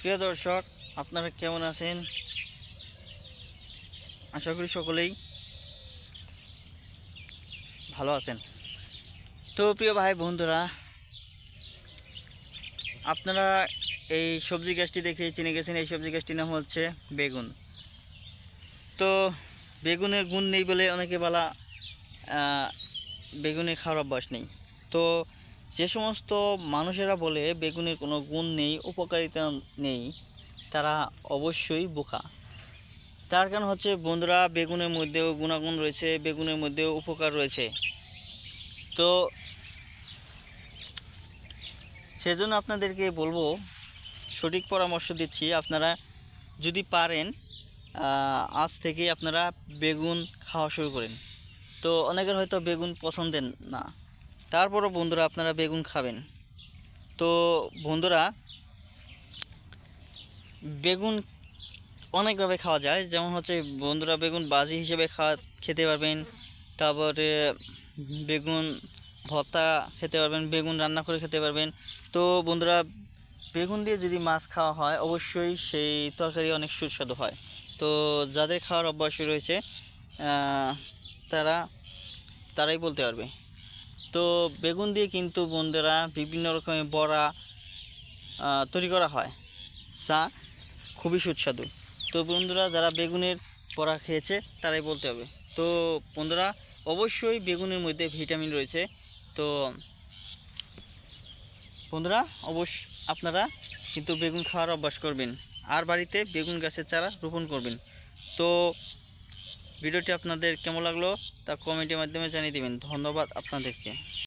প্রিয় দর্শক, আপনারা কেমন আছেন? আশা করি সকলেই ভালো আছেন। তো প্রিয় ভাই বন্ধুরা, আপনারা এই সবজি গাছটি দেখে চিনে গেছেন, এই সবজি গাছটির নাম হচ্ছে বেগুন। তো বেগুনের গুণ নেই বলে অনেকে বলা বেগুনে খাওয়ার অভ্যাস নেই। তো যে সমস্ত মানুষেরা বলে বেগুনের কোনো গুণ নেই, উপকারিতা নেই, তারা অবশ্যই বোকা। তার কারণ হচ্ছে বন্ধুরা, বেগুনের মধ্যেও গুণাগুণ রয়েছে, বেগুনের মধ্যেও উপকার রয়েছে। তো সেজন্য আপনাদেরকে বলব, সঠিক পরামর্শ দিচ্ছি, আপনারা যদি পারেন আজ থেকে আপনারা বেগুন খাওয়া শুরু করেন। তো অনেকের হয়তো বেগুন পছন্দের না। তারপরও বন্ধুরা আপনারা বেগুন খাবেন। তো বন্ধুরা, বেগুন অনেকভাবে খাওয়া যায়। যেমন হচ্ছে বন্ধুরা বেগুন বাজি হিসেবে খাওয়া খেতে পারবেন। তারপরে বেগুন ভর্তা খেতে পারবেন, বেগুন রান্না করে খেতে পারবেন। তো বন্ধুরা, বেগুন দিয়ে যদি মাছ খাওয়া হয়, অবশ্যই সেই তরকারি অনেক সুস্বাদু হয়। তো যাদের খাওয়ার অভ্যাস রয়েছে তারা, তারাই বলতে পারবে। তো বেগুন দিয়ে কিন্তু বন্ধুরা বিভিন্ন রকমের বড়া তৈরি করা হয়। যা খুবই সুস্বাদু। তো বন্ধুরা যারা বেগুনের বড়া খেয়েছে, তারাই বলতে হবে। তো বন্ধুরা অবশ্যই বেগুনের মধ্যে ভিটামিন রয়েছে। তো বন্ধুরা অবশ্য আপনারা কিন্তু বেগুন খাওয়ার অভ্যাস করবেন। আর বাড়িতে বেগুন গাছের চারা রোপণ করবেন। তো ভিডিওটি আপনাদের কেমন লাগল তা কমেন্টের মাধ্যমে জানিয়ে দেবেন। ধন্যবাদ আপনাদেরকে।